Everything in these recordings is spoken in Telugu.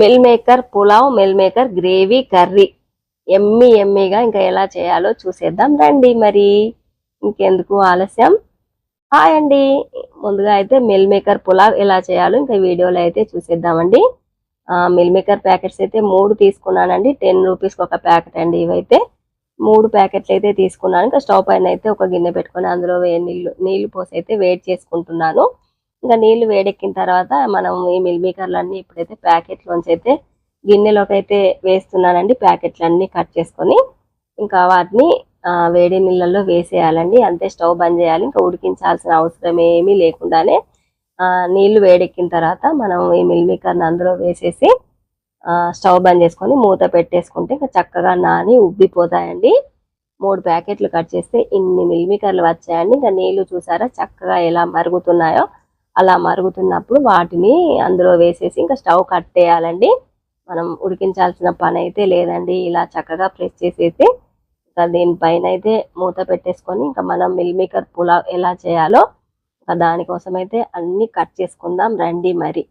Meal maker pulao meal maker gravy curry ఎమ్మి ఎమ్మిగా ఇంకా ఎలా చేయాలో చూసేద్దాం. రండి మరి. ఇంకెందుకు ఆలస్యం? హాయ్ అండి. ముందుగా అయితే మిల్ మేకర్ పులావ్ ఎలా చేయాలో ఇంకా వీడియోలో అయితే చూసేద్దామండి. మిల్ మేకర్ ప్యాకెట్స్ అయితే మూడు తీసుకున్నానండి. టెన్ రూపీస్కి ఒక ప్యాకెట్ అండి ఇవైతే. మూడు ప్యాకెట్లు అయితే తీసుకున్నాను. ఇంకా స్టవ్ పైన అయితే ఒక గిన్నె పెట్టుకొని అందులో వే నీళ్ళు నీళ్ళు పోసి అయితే వేడి చేసుకుంటున్నాను. ఇంకా నీళ్ళు వేడెక్కిన తర్వాత మనం ఈ మిల్మేకర్లన్నీ ఇప్పుడైతే ప్యాకెట్లోంచి అయితే గిన్నెలోకి అయితే వేస్తున్నానండి. ప్యాకెట్లన్నీ కట్ చేసుకొని ఇంకా వాటిని వేడి నీళ్ళల్లో వేసేయాలండి. అంతే స్టవ్ బంద్ చేయాలి. ఇంకా ఉడికించాల్సిన అవసరం ఏమీ లేకుండానే నీళ్ళు వేడెక్కిన తర్వాత మనం ఈ మిల్మీకర్ని అందులో వేసేసి స్టవ్ బంద్ చేసుకొని మూత పెట్టేసుకుంటే ఇంకా చక్కగా నాని ఉబ్బిపోతాయండి. మూడు ప్యాకెట్లు కట్ చేస్తే ఇన్ని మిల్మేకర్లు వచ్చాయండి. ఇంకా నీళ్ళు చూసారా చక్కగా ఎలా మరుగుతున్నాయో. అలా మరుగుతున్నప్పుడు వాటిని అందులో వేసేసి ఇంకా స్టవ్ కట్టేయాలండి మనం ఉడికించాల్సిన పని అయితే లేదండి. ఇలా చక్కగా ప్రెస్ చేసేసి ఇంకా దీనిపైన అయితే మూత పెట్టేసుకొని ఇంకా మనం మిల్ మేకర్ పులావ్ ఎలా చేయాలో ఇంకా దానికోసం అయితే అన్ని కట్ చేసుకుందాం రండి మరి.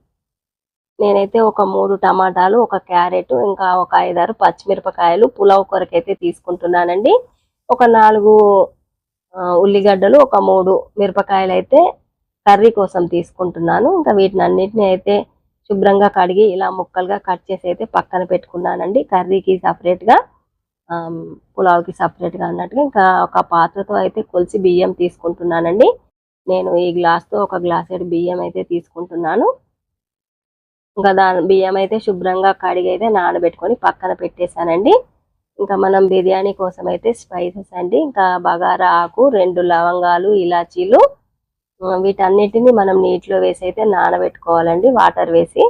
నేనైతే ఒక మూడు టమాటాలు ఒక క్యారెట్ ఇంకా ఒక ఐదారు పచ్చిమిరపకాయలు పులావ్ కొరకైతే తీసుకుంటున్నానండి. ఒక నాలుగు ఉల్లిగడ్డలు ఒక మూడు మిరపకాయలు అయితే కర్రీ కోసం తీసుకుంటున్నాను. ఇంకా వీటిని అన్నిటిని అయితే శుభ్రంగా కడిగి ఇలా ముక్కలుగా కట్ చేసి అయితే పక్కన పెట్టుకున్నానండి. కర్రీకి సపరేట్గా పులావ్కి సపరేట్గా అన్నట్టుగా ఇంకా ఒక పాత్రతో అయితే కొలిసి బియ్యం తీసుకుంటున్నానండి. నేను ఈ గ్లాస్తో ఒక గ్లాసెడ్ బియ్యం అయితే తీసుకుంటున్నాను. ఇంకా దాని బియ్యం అయితే శుభ్రంగా కడిగి అయితే నానబెట్టుకొని పక్కన పెట్టేశానండి. ఇంకా మనం బిర్యానీ కోసం అయితే స్పైసెస్ అండి. ఇంకా బగారా ఆకు రెండు లవంగాలు ఇలాచీలు వీటన్నిటిని మనం నీటిలో వేసి అయితే నానబెట్టుకోవాలండి. వాటర్ వేసి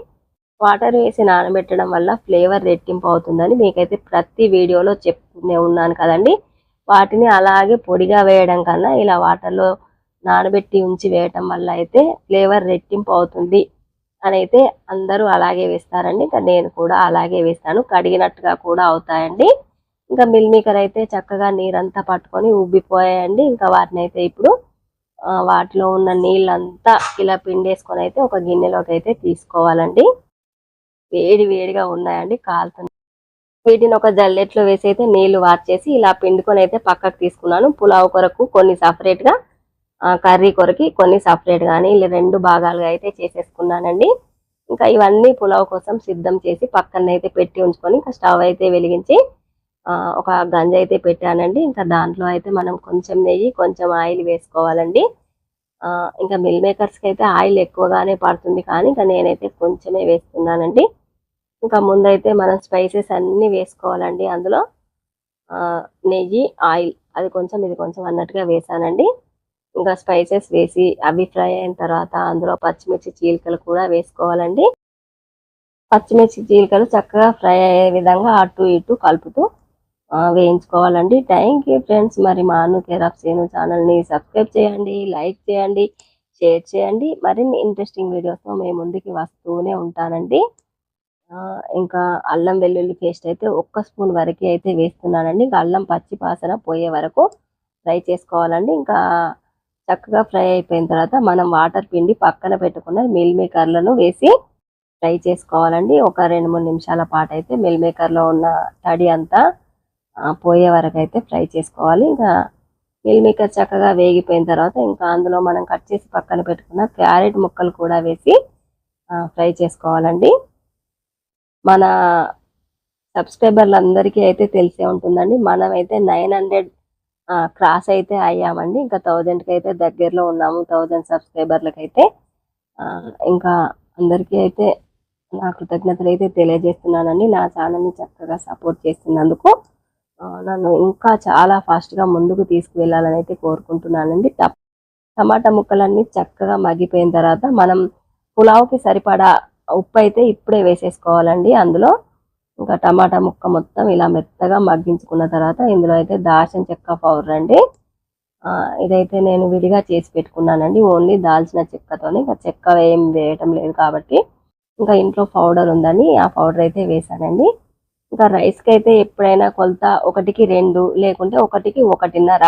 వాటర్ వేసి నానబెట్టడం వల్ల ఫ్లేవర్ రెట్టింపు అవుతుందని మీకైతే ప్రతి వీడియోలో చెప్తూనే ఉన్నాను కదండి. వాటిని అలాగే పొడిగా వేయడం కన్నా ఇలా వాటర్లో నానబెట్టి ఉంచి వేయటం వల్ల అయితే ఫ్లేవర్ రెట్టింపు అవుతుంది అని అయితే అందరూ అలాగే వేస్తారండి. ఇంకా నేను కూడా అలాగే వేస్తాను. కడిగినట్టుగా కూడా అవుతాయండి. ఇంకా మిల్ మేకర్ అయితే చక్కగా నీరంతా పట్టుకొని ఉబ్బిపోయాయండి. ఇంకా వాటిని అయితే ఇప్పుడు వాటిలో ఉన్న నీళ్ళంతా ఇలా పిండేసుకొని అయితే ఒక గిన్నెలోకి అయితే తీసుకోవాలండి. వేడి వేడిగా ఉన్నాయండి కాలుతుంది వీటిని ఒక జల్లెట్లో వేసి అయితే నీళ్ళు వార్చేసి ఇలా పిండుకొని అయితే పక్కకు తీసుకున్నాను. పులావ్ కొరకు కొన్ని సపరేట్గా కర్రీ కొరకి కొన్ని సపరేట్ కానీ ఇలా రెండు భాగాలుగా అయితే చేసేసుకున్నానండి. ఇంకా ఇవన్నీ పులావ్ కోసం సిద్ధం చేసి పక్కన అయితే పెట్టి ఉంచుకొని ఇంకా స్టవ్ అయితే వెలిగించి ఒక గంజ అయితే పెట్టానండి. ఇంకా దాంట్లో అయితే మనం కొంచెం నెయ్యి కొంచెం ఆయిల్ వేసుకోవాలండి. ఇంకా మిల్ మేకర్స్కి అయితే ఆయిల్ ఎక్కువగానే పడుతుంది కానీ ఇంకా నేనైతే కొంచెమే వేస్తున్నానండి ఇంకా ముందైతే మనం స్పైసెస్ అన్నీ వేసుకోవాలండి అందులో. నెయ్యి ఆయిల్ అది కొంచెం ఇది కొంచెం అన్నట్టుగా వేసానండి. ఇంకా స్పైసెస్ వేసి అవి ఫ్రై అయిన తర్వాత అందులో పచ్చిమిర్చి చీలికలు కూడా వేసుకోవాలండి. పచ్చిమిర్చి చీలికలు చక్కగా ఫ్రై అయ్యే విధంగా అటు ఇటు కలుపుతూ వేయించుకోవాలండి. థ్యాంక్ యూ ఫ్రెండ్స్ మరి మా అను కేర్ ఆఫ్ సేను ఛానల్ని సబ్స్క్రైబ్ చేయండి లైక్ చేయండి షేర్ చేయండి. మరిన్ని ఇంట్రెస్టింగ్ వీడియోస్తో మేము ముందుకి వస్తూనే ఉంటానండి. ఇంకా అల్లం వెల్లుల్లి పేస్ట్ అయితే ఒక్క స్పూన్ వరకు అయితే వేస్తున్నానండి. ఇంకా అల్లం పచ్చి పాసన పోయే వరకు ఫ్రై చేసుకోవాలండి. ఇంకా చక్కగా ఫ్రై అయిపోయిన తర్వాత మనం వాటర్ పిండి పక్కన పెట్టుకున్న మిల్ మేకర్లను వేసి ఫ్రై చేసుకోవాలండి. ఒక రెండు మూడు నిమిషాల పాటు అయితే మిల్ మేకర్లో ఉన్న తడి అంతా పోయే వరకు అయితే ఫ్రై చేసుకోవాలి. ఇంకా మిల్ మేకర్ చక్కగా వేగిపోయిన తర్వాత ఇంకా అందులో మనం కట్ చేసి పక్కన పెట్టుకున్న క్యారెట్ ముక్కలు కూడా వేసి ఫ్రై చేసుకోవాలండి. మన సబ్స్క్రైబర్లందరికీ అయితే తెలిసే ఉంటుందండి. మనమైతే నైన్ హండ్రెడ్ క్రాస్ అయితే అయ్యామండి. ఇంకా థౌజండ్కి అయితే దగ్గరలో ఉన్నాము. థౌజండ్ సబ్స్క్రైబర్లకైతే అయితే ఇంకా అందరికీ అయితే నా కృతజ్ఞతలు అయితే తెలియజేస్తున్నానండి. నా ఛానల్ని చక్కగా సపోర్ట్ చేస్తున్నందుకు. నన్ను ఇంకా చాలా ఫాస్ట్గా ముందుకు తీసుకువెళ్ళాలని అయితే కోరుకుంటున్నానండి. టమాటా ముక్కలన్నీ చక్కగా మగ్గిపోయిన తర్వాత మనం పులావ్కి సరిపడా ఉప్పు అయితే ఇప్పుడే వేసేసుకోవాలండి. అందులో ఇంకా టమాటా ముక్క మొత్తం ఇలా మెత్తగా మగ్గించుకున్న తర్వాత ఇందులో అయితే దాల్చిన చెక్క పౌడర్ అండి. ఇదైతే నేను విడిగా చేసి పెట్టుకున్నానండి. ఓన్లీ దాల్చిన చెక్కతోనే ఇంకా చెక్క ఏం వేయటం లేదు కాబట్టి ఇంకా ఇంట్లో పౌడర్ ఉందని ఆ పౌడర్ అయితే వేసానండి ఇంకా రైస్కి అయితే ఎప్పుడైనా కొలత ఒకటికి రెండు లేకుంటే ఒకటికి ఒకటిన్నర.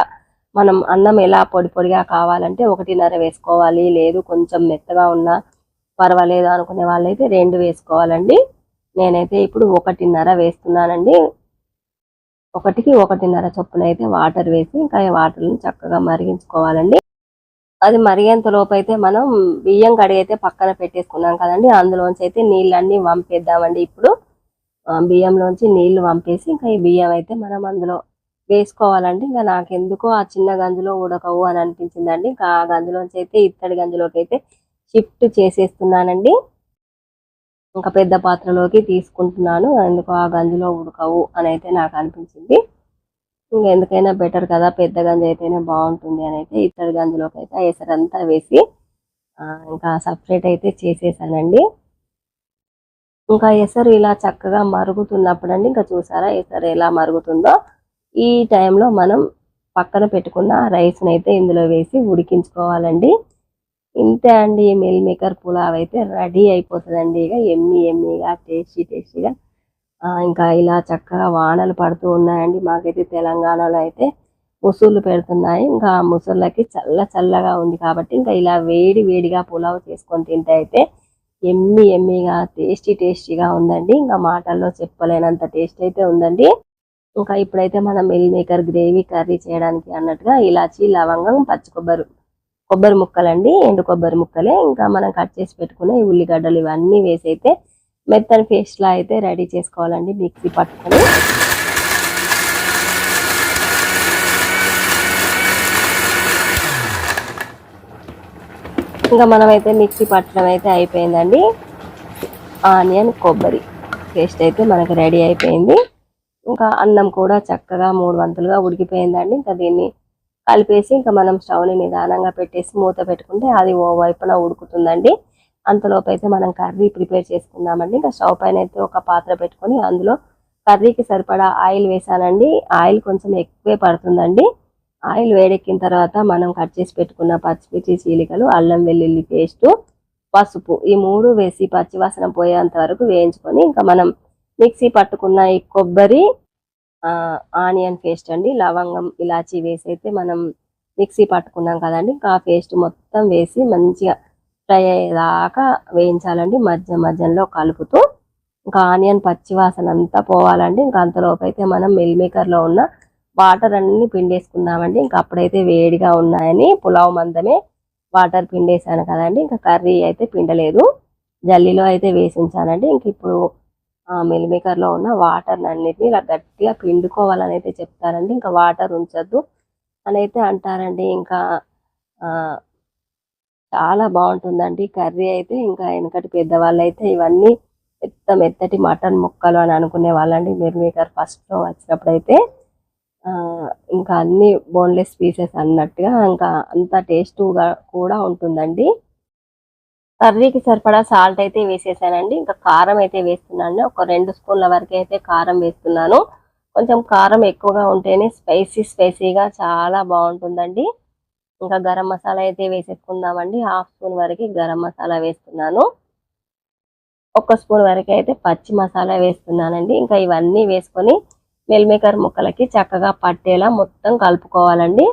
మనం అన్నం ఎలా పొడి పొడిగా కావాలంటే ఒకటిన్నర వేసుకోవాలి. లేదు కొంచెం మెత్తగా ఉన్నా పర్వాలేదు అనుకునే వాళ్ళైతే రెండు వేసుకోవాలండి. నేనైతే ఇప్పుడు ఒకటిన్నర వేస్తున్నానండి. ఒకటికి ఒకటిన్నర చొప్పున అయితే వాటర్ వేసి ఇంకా ఈ వాటర్ని చక్కగా మరిగించుకోవాలండి. అది మరిగేంత లోపు అయితే మనం బియ్యం కడిగి అయితే పక్కన పెట్టేసుకున్నాం కదండి. అందులోంచి అయితే నీళ్ళన్నీ వంపేద్దామండి ఇప్పుడు. బియ్యంలోంచి నీళ్ళు పంపేసి ఇంకా ఈ బియ్యం అయితే మనం అందులో వేసుకోవాలండి. ఇంకా నాకెందుకో ఆ చిన్న గంజులో ఉడకవు అని అనిపించిందండి. ఇంకా ఆ గంజులోంచి అయితే ఇత్తడి గంజులోకి అయితే షిఫ్ట్ చేసేస్తున్నానండి. ఇంకా పెద్ద పాత్రలోకి తీసుకుంటున్నాను. ఎందుకు ఆ గంజిలో ఉడకవు అని అయితే నాకు అనిపించింది. ఇంకా ఎందుకైనా బెటర్ కదా పెద్ద గంజి అయితేనే బాగుంటుంది అని అయితే ఇత్తడి గంజిలోకి అయితే ఎసరంతా వేసి ఇంకా సపరేట్ అయితే చేసేసానండి. ఇంకా ఎసరు ఇలా చక్కగా మరుగుతున్నప్పుడు అండి ఇంకా చూసారా ఎసరు ఎలా మరుగుతుందో? ఈ టైంలో మనం పక్కన పెట్టుకున్న రైస్ని అయితే ఇందులో వేసి ఉడికించుకోవాలండి. ఇంతే అండి మిల్ మేకర్ పులావ్ అయితే రెడీ అయిపోతుందండి ఇక. ఎమ్మి ఎమ్మిగా టేస్టీ టేస్టీగా. ఇంకా ఇలా చక్కగా వానలు పడుతూ ఉన్నాయండి. మాకైతే తెలంగాణలో అయితే ముసుళ్ళు పెడుతున్నాయి. ఇంకా ముసుళ్ళకి చల్ల చల్లగా ఉంది కాబట్టి ఇంకా ఇలా వేడి వేడిగా పులావ్ చేసుకొని తింటే అయితే ఎమ్మి ఎమ్మిగా టేస్టీ టేస్టీగా ఉందండి. ఇంకా మాటల్లో చెప్పలేనంత టేస్ట్ అయితే ఉందండి. ఇంకా ఇప్పుడైతే మనం మిల్ మేకర్ గ్రేవీ కర్రీ చేయడానికి అన్నట్టుగా ఇలాచి లవంగం పచ్చి కొబ్బరి కొబ్బరి ముక్కలండి. ఎండు కొబ్బరి ముక్కలే. ఇంకా మనం కట్ చేసి పెట్టుకునే ఉల్లిగడ్డలు ఇవన్నీ వేసి అయితే మెత్తని పేస్ట్లా అయితే రెడీ చేసుకోవాలండి మిక్సీ పట్టుకొని. ఇంకా మనమైతే మిక్సీ పట్టడం అయితే అయిపోయిందండి. ఆనియన్ కొబ్బరి పేస్ట్ అయితే మనకు రెడీ అయిపోయింది. ఇంకా అన్నం కూడా చక్కగా మూడు వంతులుగా ఉడికిపోయిందండి. ఇంకా దీన్ని కలిపేసి ఇంకా మనం స్టవ్ని నిదానంగా పెట్టేసి మూత పెట్టుకుంటే అది ఓ వైపున ఉడుకుతుందండి. అంతలోపు అయితే మనం కర్రీ ప్రిపేర్ చేసుకుందామండి. ఇంకా స్టవ్ పైన అయితే ఒక పాత్ర పెట్టుకొని అందులో కర్రీకి సరిపడా ఆయిల్ వేసానండి. ఆయిల్ కొంచెం ఎక్కువే పడుతుందండి. ఆయిల్ వేడెక్కిన తర్వాత మనం కట్ చేసి పెట్టుకున్న పచ్చిమిర్చి చీలికలు అల్లం వెల్లుల్లి పేస్టు పసుపు ఈ మూడు వేసి పచ్చివాసన పోయేంత వరకు వేయించుకొని ఇంకా మనం మిక్సీ పట్టుకున్న ఈ కొబ్బరి ఆనియన్ పేస్ట్ అండి లవంగం ఇలాచీ వేసి అయితే మనం మిక్సీ పట్టుకున్నాం కదండి. ఇంకా ఆ పేస్ట్ మొత్తం వేసి మంచిగా ఫ్రై అయ్యేదాకా వేయించాలండి. మధ్య మధ్యలో కలుపుతూ ఇంకా ఆనియన్ పచ్చివాసన అంతా పోవాలండి. ఇంకా అంతలోపు అయితే మనం మిల్ మేకర్లో ఉన్న వాటర్ అన్ని పిండేసుకుందామండి. ఇంకా అప్పుడైతే వేడిగా ఉన్నాయని పులావ్ మందమే వాటర్ పిండేసాను కదండి. ఇంకా కర్రీ అయితే పిండలేదు. జల్లీలో అయితే వేసి ఉంచానండి ఇంక ఇప్పుడు మిల్మేకర్లో ఉన్న వాటర్ అన్నిటిని ఇలా గట్టిగా పిండుకోవాలని అయితే చెప్తారండి. ఇంకా వాటర్ ఉంచద్దు అని అయితే అంటారండి. ఇంకా చాలా బాగుంటుందండి కర్రీ అయితే. ఇంకా వెనకటి పెద్దవాళ్ళు అయితే ఇవన్నీ మెత్త మెత్తటి మటన్ ముక్కలు అని అనుకునే వాళ్ళండి. మిల్మేకర్ ఫస్ట్లో వచ్చినప్పుడు అయితే లో వచ్చినప్పుడు అయితే ఆ ఇంకా అన్ని బోన్లెస్ పీసెస్ అన్నట్టుగా ఇంకా అంత టేస్ట్గా కూడా ఉంటుందండి. కర్రీకి సరిపడా సాల్ట్ అయితే వేసేసానండి. ఇంకా కారం అయితే వేస్తున్నాను. ఒక రెండు స్పూన్ల వరకు అయితే కారం వేస్తున్నాను. కొంచెం కారం ఎక్కువగా ఉంటేనే స్పైసీ స్పైసీగా చాలా బాగుంటుందండి. ఇంకా గరం మసాలా అయితే వేసేసుకుందామండి. హాఫ్ స్పూన్ వరకు గరం మసాలా వేస్తున్నాను. ఒక స్పూన్ వరకు అయితే పచ్చి మసాలా వేస్తున్నానండి. ఇంకా ఇవన్నీ వేసుకొని నెల్మేకర్ ముక్కలకి చక్కగా పట్టేలా మొత్తం కలుపుకోవాలండి.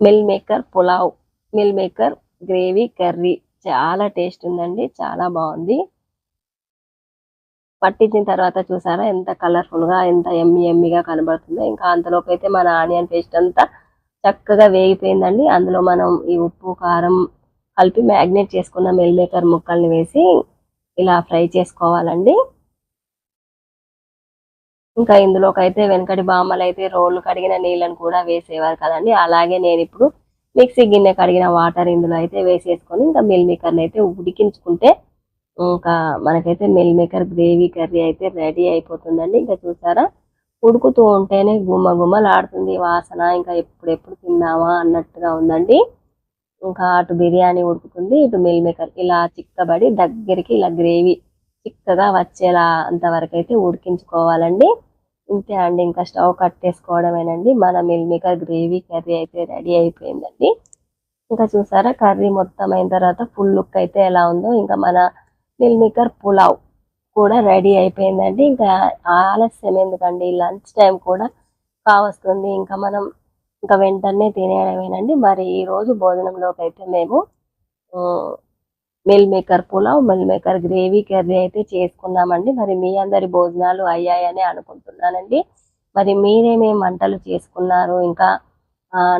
Meal maker pulao meal maker gravy curry చాలా టేస్ట్ ఉందండి చాలా బాగుంది. పట్టించిన తర్వాత చూసారా ఎంత కలర్ఫుల్గా ఎంత ఎమ్మి ఎమ్మిగా కనబడుతుందో. ఇంకా అంతలోపు అయితే మన ఆనియన్ పేస్ట్ అంతా చక్కగా వేగిపోయిందండి. అందులో మనం ఈ ఉప్పు కారం కలిపి మ్యాగ్నేట్ చేసుకున్న మిల్ మేకర్ ముక్కల్ని వేసి ఇలా ఫ్రై చేసుకోవాలండి. ఇంకా ఇందులోకి అయితే వెనకటి బామ్మలు అయితే రోళ్ళు కడిగిన నీళ్ళని కూడా వేసేవారు కదండి. అలాగే నేను ఇప్పుడు మిక్సీ గిన్నె కడిగిన వాటర్ ఇందులో అయితే వేసేసుకొని ఇంకా మిల్ మేకర్ని అయితే ఉడికించుకుంటే ఇంకా మనకైతే మిల్ మేకర్ గ్రేవీ కర్రీ అయితే రెడీ అయిపోతుందండి. ఇంకా చూసారా? ఉడుకుతూ ఉంటేనే గుమ్మ గుమ్మలాడుతుంది. వాసన ఇంకా ఎప్పుడెప్పుడు తిందామా అన్నట్టుగా ఉందండి. ఇంకా అటు బిర్యానీ ఉడుకుతుంది ఇటు మిల్ మేకర్ ఇలా చిక్కబడి దగ్గరికి ఇలా గ్రేవీ చిక్కగా వచ్చేలా అంతవరకు అయితే ఉడికించుకోవాలండి. ఇంతే అండి ఇంకా స్టవ్ కట్టేసుకోవడమేనండి. మన మిల్ మేకర్ గ్రేవీ కర్రీ అయితే రెడీ అయిపోయిందండి. ఇంకా చూసారా కర్రీ మొత్తం అయిన తర్వాత ఫుల్ లుక్ అయితే ఎలా ఉందో ఇంకా మన మిల్ మేకర్ పులావ్ కూడా రెడీ అయిపోయిందండి. ఇంకా ఆలస్యం ఎందుకండి లంచ్ టైం కూడా కావస్తుంది. ఇంకా మనం ఇంకా వెంటనే తినేయడమేనండి. మరి ఈ రోజు భోజనంలోకి అయితే మేము meal maker pulao meal maker gravy curry అయితే చేసుకున్నామండి. మరి మీ అందరి భోజనాలు అయ్యాయని అనుకుంటున్నానండి. మరి మీరేమేం వంటలు చేసుకున్నారు ఇంకా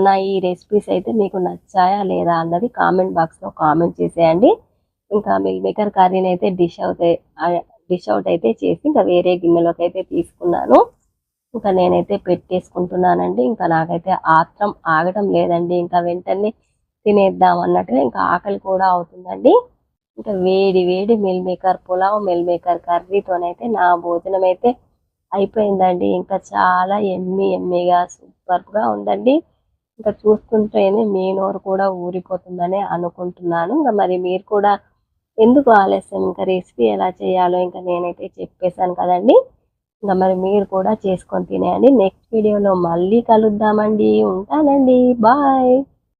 నా ఈ రెసిపీస్ అయితే మీకు నచ్చాయా లేదా అన్నది కామెంట్ బాక్స్లో కామెంట్ చేసేయండి. ఇంకా మిల్ మేకర్ కర్రీని అయితే డిష్ అవుతే డిష్ అవుట్ అయితే చేసి ఇంకా వేరే గిన్నెలోకి అయితే తీసుకున్నాను. ఇంకా నేనైతే పెట్టేసుకుంటున్నానండి. ఇంకా నాకైతే ఆత్రం ఆగడం లేదండి. ఇంకా వెంటనే తినేద్దాం అన్నట్టుగా ఇంకా ఆకలి కూడా అవుతుందండి. ఇంకా వేడి వేడి meal maker pulao meal maker కర్రీతోనైతే నా భోజనం అయితే అయిపోయిందండి. ఇంకా చాలా ఎమ్మి ఎమ్మిగా సూపర్గా ఉందండి. ఇంకా చూస్తుంటేనే మీ నోరు కూడా ఊరిపోతుందని అనుకుంటున్నాను. ఇంకా మరి మీరు కూడా ఎందుకు ఆలస్యం? ఇంకా రెసిపీ ఎలా చేయాలో ఇంకా నేనైతే చెప్పేశాను కదండి. ఇంకా మరి మీరు కూడా చేసుకొని తినేయండి. నెక్స్ట్ వీడియోలో మళ్ళీ కలుద్దామండి. ఉంటానండి. బాయ్